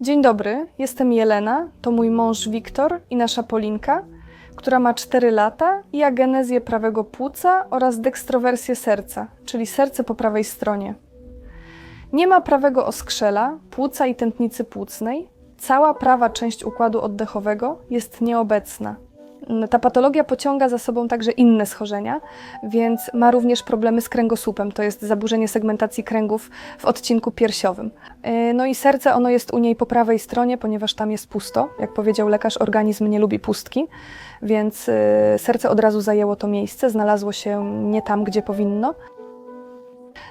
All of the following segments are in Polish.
Dzień dobry, jestem Jelena, to mój mąż Wiktor i nasza Polinka, która ma 4 lata i agenezję prawego płuca oraz dekstrowersję serca, czyli serce po prawej stronie. Nie ma prawego oskrzela, płuca i tętnicy płucnej. Cała prawa część układu oddechowego jest nieobecna. Ta patologia pociąga za sobą także inne schorzenia, więc ma również problemy z kręgosłupem, to jest zaburzenie segmentacji kręgów w odcinku piersiowym. Yy, No i serce, ono jest u niej po prawej stronie, ponieważ tam jest pusto. Jak powiedział lekarz, organizm nie lubi pustki, więc yy, serce od razu zajęło to miejsce, znalazło się nie tam, gdzie powinno.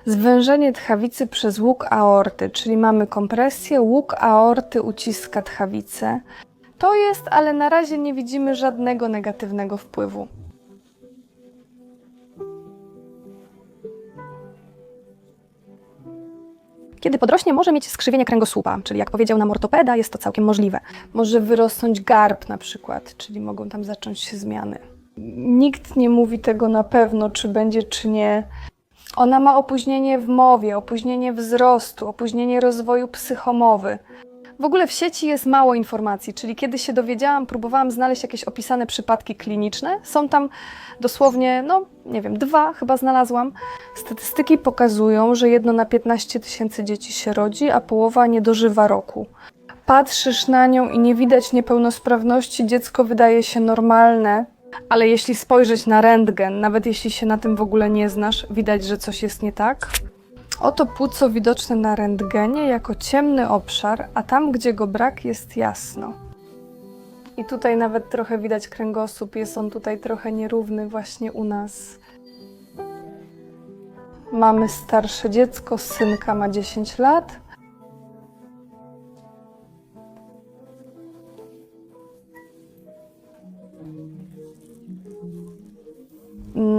Zwężenie tchawicy przez łuk aorty, czyli mamy kompresję, łuk aorty uciska tchawicę. To jest, ale na razie nie widzimy żadnego negatywnego wpływu. Kiedy podrośnie, może mieć skrzywienie kręgosłupa, czyli jak powiedział nam ortopeda, jest to całkiem możliwe. Może wyrosnąć garb na przykład, czyli mogą tam zacząć się zmiany. Nikt nie mówi tego na pewno, czy będzie, czy nie. Ona ma opóźnienie w mowie, opóźnienie wzrostu, opóźnienie rozwoju psychomowy. W ogóle w sieci jest mało informacji, czyli kiedy się dowiedziałam, próbowałam znaleźć jakieś opisane przypadki kliniczne. Są tam dosłownie, no nie wiem, dwa chyba znalazłam. Statystyki pokazują, że jedno na 15 tysięcy dzieci się rodzi, a połowa nie dożywa roku. Patrzysz na nią i nie widać niepełnosprawności, dziecko wydaje się normalne, ale jeśli spojrzeć na rentgen, nawet jeśli się na tym w ogóle nie znasz, widać, że coś jest nie tak. Oto płuco widoczne na rentgenie jako ciemny obszar, a tam, gdzie go brak, jest jasno. I tutaj nawet trochę widać kręgosłup, jest on tutaj trochę nierówny właśnie u nas. Mamy starsze dziecko, synka ma 10 lat.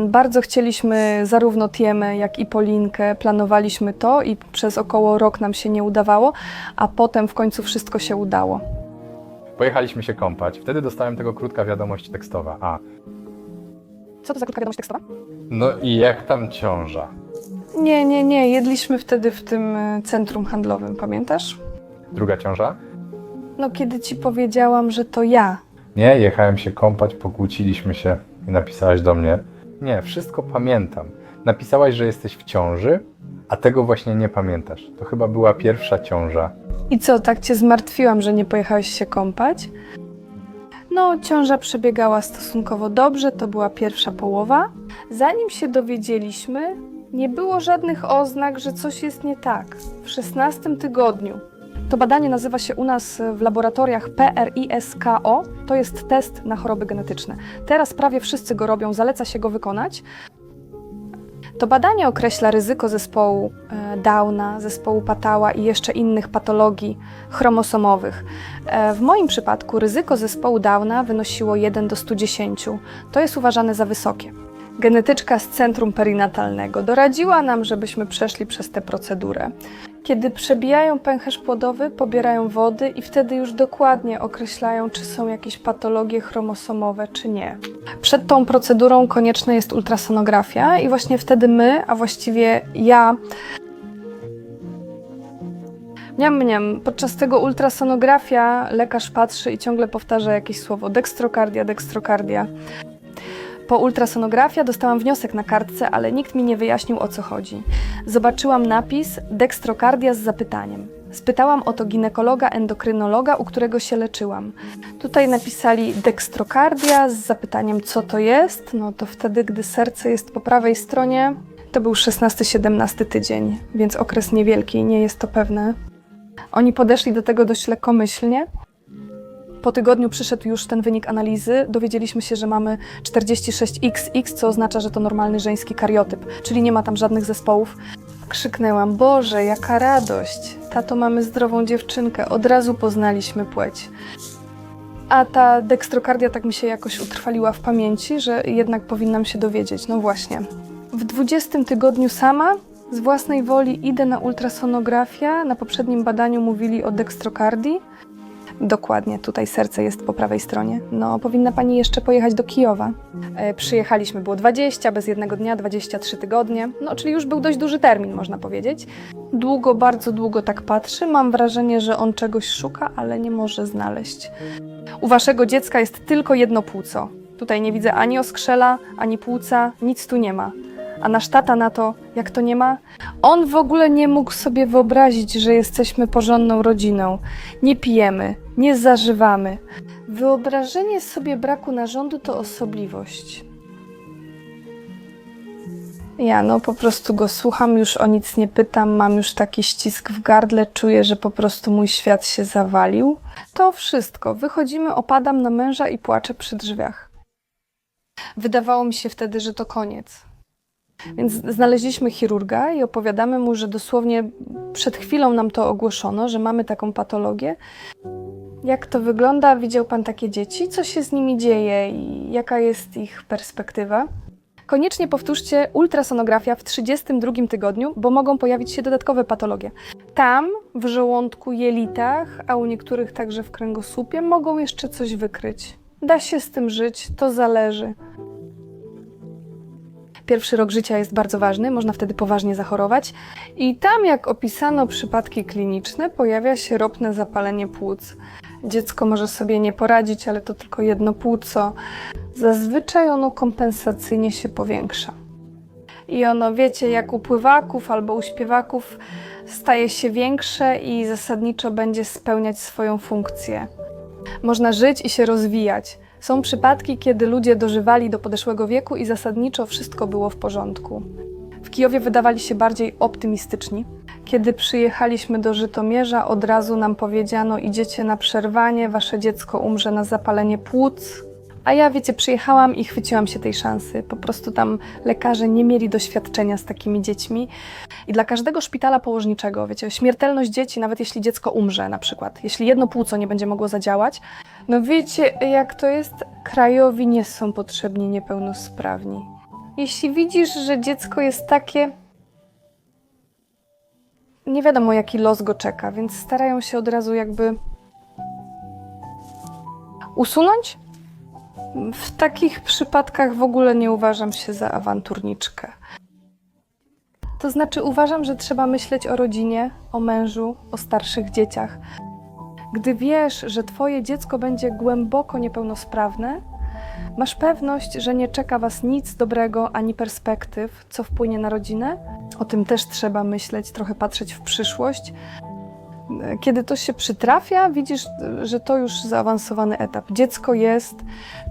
Bardzo chcieliśmy zarówno Tiemę, jak i Polinkę, planowaliśmy to i przez około rok nam się nie udawało, a potem w końcu wszystko się udało. Pojechaliśmy się kąpać. Wtedy dostałem tego krótka wiadomość tekstowa. A, Co to za krótka wiadomość tekstowa? no i jak tam ciąża? Nie, nie, nie, jedliśmy wtedy w tym e, centrum handlowym, pamiętasz? Druga ciąża? No kiedy ci powiedziałam, że to ja. Nie, jechałem się kąpać, pokłóciliśmy się i napisałaś do mnie. Nie, wszystko pamiętam. Napisałaś, że jesteś w ciąży, a tego właśnie nie pamiętasz. To chyba była pierwsza ciąża. I co, tak cię zmartwiłam, że nie pojechałeś się kąpać? No, ciąża przebiegała stosunkowo dobrze, to była pierwsza połowa. Zanim się dowiedzieliśmy, nie było żadnych oznak, że coś jest nie tak. W 16 tygodniu. To badanie nazywa się u nas w laboratoriach PRISKO. To jest test na choroby genetyczne. Teraz prawie wszyscy go robią, zaleca się go wykonać. To badanie określa ryzyko zespołu e, Downa, zespołu Patała i jeszcze innych patologii chromosomowych. E, W moim przypadku ryzyko zespołu Downa wynosiło 1 do 110. To jest uważane za wysokie. Genetyczka z centrum perinatalnego doradziła nam, żebyśmy przeszli przez tę procedurę. Kiedy przebijają pęcherz płodowy, pobierają wody i wtedy już dokładnie określają, czy są jakieś patologie chromosomowe, czy nie. Przed tą procedurą konieczna jest ultrasonografia i właśnie wtedy my, a właściwie ja, Mniam, mniam. Podczas tego ultrasonografia lekarz patrzy i ciągle powtarza jakieś słowo dekstrokardia, dekstrokardia. Po ultrasonografia dostałam wniosek na kartce, ale nikt mi nie wyjaśnił o co chodzi. Zobaczyłam napis dekstrokardia z zapytaniem. Spytałam o to ginekologa, endokrynologa, u którego się leczyłam. Tutaj napisali dekstrokardia z zapytaniem, co to jest. No to wtedy, gdy serce jest po prawej stronie, to był 16-17 tydzień, więc okres niewielki, nie jest to pewne. Oni podeszli do tego dość lekkomyślnie. Po tygodniu przyszedł już ten wynik analizy. Dowiedzieliśmy się, że mamy 46XX, co oznacza, że to normalny żeński kariotyp, czyli nie ma tam żadnych zespołów. Krzyknęłam: Boże, jaka radość! Tato, mamy zdrową dziewczynkę. Od razu poznaliśmy płeć. A ta dekstrokardia tak mi się jakoś utrwaliła w pamięci, że jednak powinnam się dowiedzieć. No właśnie. W 20 tygodniu sama z własnej woli idę na ultrasonografię. Na poprzednim badaniu mówili o dekstrokardii. Dokładnie, tutaj serce jest po prawej stronie. No, powinna pani jeszcze pojechać do Kijowa. E, przyjechaliśmy, było 20, bez jednego dnia 23 tygodnie. No, czyli już był dość duży termin, można powiedzieć. Długo, bardzo długo tak patrzy. Mam wrażenie, że on czegoś szuka, ale nie może znaleźć. U waszego dziecka jest tylko jedno płuco. Tutaj nie widzę ani oskrzela, ani płuca, nic tu nie ma. A nasz tata na to, jak to nie ma? On w ogóle nie mógł sobie wyobrazić, że jesteśmy porządną rodziną. Nie pijemy, nie zażywamy. Wyobrażenie sobie braku narządu to osobliwość. Ja no po prostu go słucham, już o nic nie pytam, mam już taki ścisk w gardle, czuję, że po prostu mój świat się zawalił. To wszystko. Wychodzimy, opadam na męża i płaczę przy drzwiach. Wydawało mi się wtedy, że to koniec. Więc znaleźliśmy chirurga i opowiadamy mu, że dosłownie przed chwilą nam to ogłoszono, że mamy taką patologię. Jak to wygląda? Widział pan takie dzieci? Co się z nimi dzieje i jaka jest ich perspektywa? Koniecznie powtórzcie ultrasonografia w 32 tygodniu, bo mogą pojawić się dodatkowe patologie. Tam, w żołądku, jelitach, a u niektórych także w kręgosłupie, mogą jeszcze coś wykryć. Da się z tym żyć, to zależy. Pierwszy rok życia jest bardzo ważny, można wtedy poważnie zachorować. I tam, jak opisano przypadki kliniczne, pojawia się ropne zapalenie płuc. Dziecko może sobie nie poradzić, ale to tylko jedno płuco. Zazwyczaj ono kompensacyjnie się powiększa. I ono, wiecie, jak u pływaków albo u śpiewaków, staje się większe i zasadniczo będzie spełniać swoją funkcję. Można żyć i się rozwijać. Są przypadki, kiedy ludzie dożywali do podeszłego wieku i zasadniczo wszystko było w porządku. W Kijowie wydawali się bardziej optymistyczni. Kiedy przyjechaliśmy do Żytomierza, od razu nam powiedziano: idziecie na przerwanie, wasze dziecko umrze na zapalenie płuc. A ja, wiecie, przyjechałam i chwyciłam się tej szansy. Po prostu tam lekarze nie mieli doświadczenia z takimi dziećmi. I dla każdego szpitala położniczego, wiecie, śmiertelność dzieci, nawet jeśli dziecko umrze na przykład, jeśli jedno płuco nie będzie mogło zadziałać, no wiecie, jak to jest, krajowi nie są potrzebni niepełnosprawni. Jeśli widzisz, że dziecko jest takie, nie wiadomo jaki los go czeka, więc starają się od razu jakby usunąć. W takich przypadkach w ogóle nie uważam się za awanturniczkę. To znaczy, uważam, że trzeba myśleć o rodzinie, o mężu, o starszych dzieciach. Gdy wiesz, że Twoje dziecko będzie głęboko niepełnosprawne, masz pewność, że nie czeka Was nic dobrego ani perspektyw, co wpłynie na rodzinę. O tym też trzeba myśleć, trochę patrzeć w przyszłość. Kiedy to się przytrafia, widzisz, że to już zaawansowany etap. Dziecko jest,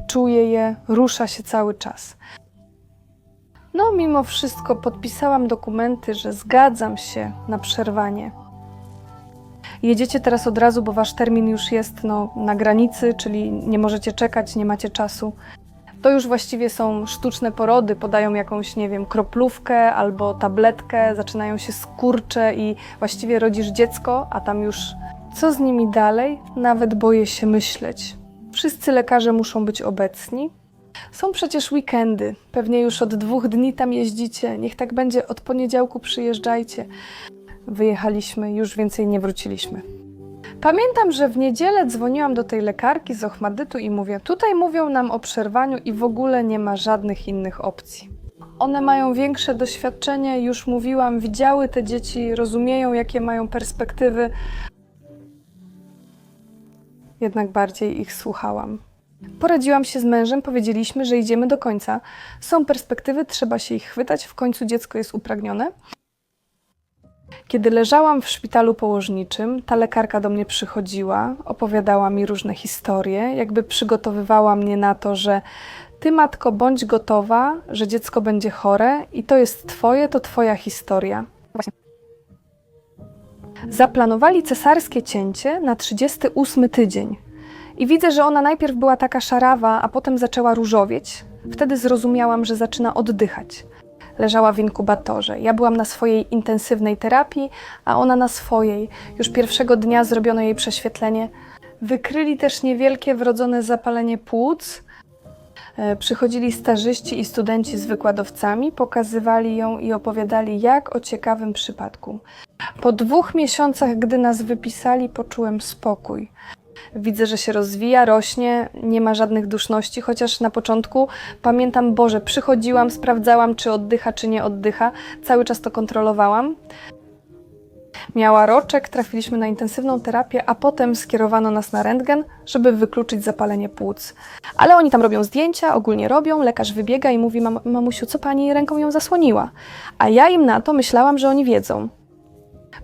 czuje je, rusza się cały czas. No, mimo wszystko podpisałam dokumenty, że zgadzam się na przerwanie. Jedziecie teraz od razu, bo wasz termin już jest no, na granicy, czyli nie możecie czekać, nie macie czasu. To już właściwie są sztuczne porody, podają jakąś, nie wiem, kroplówkę albo tabletkę, zaczynają się skurcze i właściwie rodzisz dziecko, a tam już co z nimi dalej? Nawet boję się myśleć. Wszyscy lekarze muszą być obecni. Są przecież weekendy, pewnie już od dwóch dni tam jeździcie. Niech tak będzie, od poniedziałku przyjeżdżajcie. Wyjechaliśmy, już więcej nie wróciliśmy. Pamiętam, że w niedzielę dzwoniłam do tej lekarki z Ochmadytu i mówię: Tutaj mówią nam o przerwaniu i w ogóle nie ma żadnych innych opcji. One mają większe doświadczenie, już mówiłam, widziały te dzieci, rozumieją, jakie mają perspektywy. Jednak bardziej ich słuchałam. Poradziłam się z mężem, powiedzieliśmy, że idziemy do końca. Są perspektywy, trzeba się ich chwytać, w końcu dziecko jest upragnione. Kiedy leżałam w szpitalu położniczym, ta lekarka do mnie przychodziła, opowiadała mi różne historie, jakby przygotowywała mnie na to, że ty, matko, bądź gotowa, że dziecko będzie chore i to jest twoje, to twoja historia. Właśnie. Zaplanowali cesarskie cięcie na 38 tydzień. I widzę, że ona najpierw była taka szarawa, a potem zaczęła różowieć. Wtedy zrozumiałam, że zaczyna oddychać leżała w inkubatorze. Ja byłam na swojej intensywnej terapii, a ona na swojej. Już pierwszego dnia zrobiono jej prześwietlenie. Wykryli też niewielkie wrodzone zapalenie płuc. E, Przychodzili stażyści i studenci z wykładowcami, pokazywali ją i opowiadali jak o ciekawym przypadku. Po dwóch miesiącach, gdy nas wypisali, poczułem spokój. Widzę, że się rozwija, rośnie, nie ma żadnych duszności, chociaż na początku pamiętam, Boże, przychodziłam, sprawdzałam, czy oddycha, czy nie oddycha. Cały czas to kontrolowałam. Miała roczek, trafiliśmy na intensywną terapię, a potem skierowano nas na rentgen, żeby wykluczyć zapalenie płuc. Ale oni tam robią zdjęcia, ogólnie robią, lekarz wybiega i mówi, Mam, mamusiu, co pani ręką ją zasłoniła? A ja im na to myślałam, że oni wiedzą.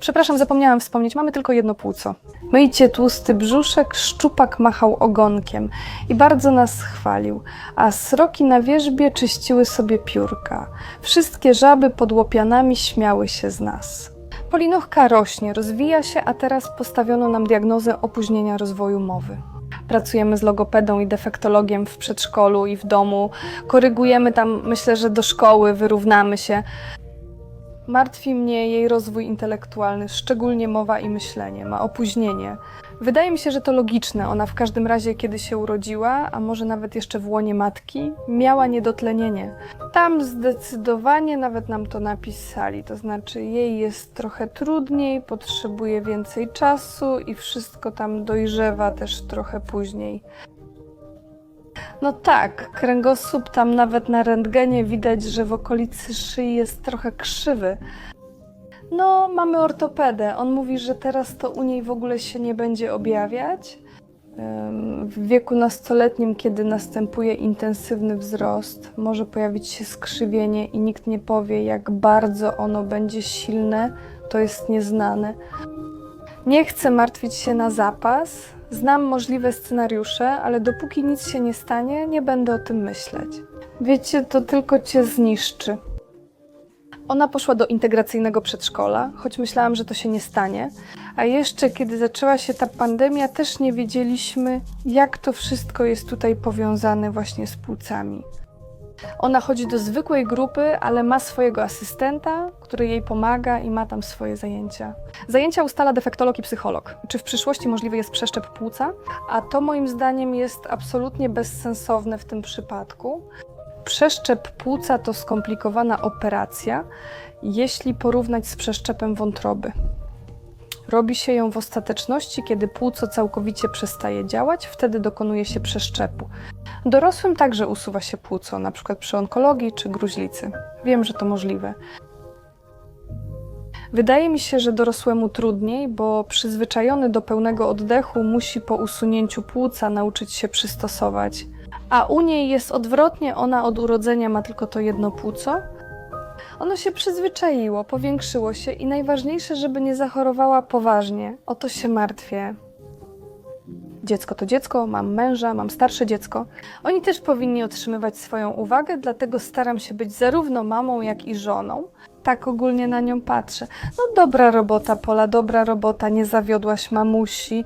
Przepraszam, zapomniałam wspomnieć, mamy tylko jedno płuco. Myjcie tłusty brzuszek, szczupak machał ogonkiem i bardzo nas chwalił, a sroki na wierzbie czyściły sobie piórka. Wszystkie żaby pod łopianami śmiały się z nas. Polinuchka rośnie, rozwija się, a teraz postawiono nam diagnozę opóźnienia rozwoju mowy. Pracujemy z logopedą i defektologiem w przedszkolu i w domu. Korygujemy tam, myślę, że do szkoły, wyrównamy się. Martwi mnie jej rozwój intelektualny, szczególnie mowa i myślenie. Ma opóźnienie. Wydaje mi się, że to logiczne. Ona w każdym razie, kiedy się urodziła, a może nawet jeszcze w łonie matki, miała niedotlenienie. Tam zdecydowanie nawet nam to napisali. To znaczy, jej jest trochę trudniej, potrzebuje więcej czasu i wszystko tam dojrzewa też trochę później. No tak, kręgosłup tam nawet na rentgenie widać, że w okolicy szyi jest trochę krzywy. No, mamy ortopedę. On mówi, że teraz to u niej w ogóle się nie będzie objawiać. W wieku nastoletnim, kiedy następuje intensywny wzrost, może pojawić się skrzywienie i nikt nie powie, jak bardzo ono będzie silne, to jest nieznane. Nie chcę martwić się na zapas. Znam możliwe scenariusze, ale dopóki nic się nie stanie, nie będę o tym myśleć. Wiecie, to tylko cię zniszczy. Ona poszła do integracyjnego przedszkola, choć myślałam, że to się nie stanie. A jeszcze kiedy zaczęła się ta pandemia, też nie wiedzieliśmy, jak to wszystko jest tutaj powiązane właśnie z płucami. Ona chodzi do zwykłej grupy, ale ma swojego asystenta, który jej pomaga i ma tam swoje zajęcia. Zajęcia ustala defektolog i psycholog. Czy w przyszłości możliwy jest przeszczep płuca? A to moim zdaniem jest absolutnie bezsensowne w tym przypadku. Przeszczep płuca to skomplikowana operacja, jeśli porównać z przeszczepem wątroby. Robi się ją w ostateczności, kiedy płuco całkowicie przestaje działać, wtedy dokonuje się przeszczepu. Dorosłym także usuwa się płuco, przykład przy onkologii czy gruźlicy. Wiem, że to możliwe. Wydaje mi się, że dorosłemu trudniej, bo przyzwyczajony do pełnego oddechu musi po usunięciu płuca nauczyć się przystosować. A u niej jest odwrotnie, ona od urodzenia ma tylko to jedno płuco. Ono się przyzwyczaiło, powiększyło się i najważniejsze, żeby nie zachorowała poważnie. O to się martwię. Dziecko to dziecko, mam męża, mam starsze dziecko. Oni też powinni otrzymywać swoją uwagę, dlatego staram się być zarówno mamą, jak i żoną. Tak ogólnie na nią patrzę. No dobra robota, Pola, dobra robota, nie zawiodłaś mamusi.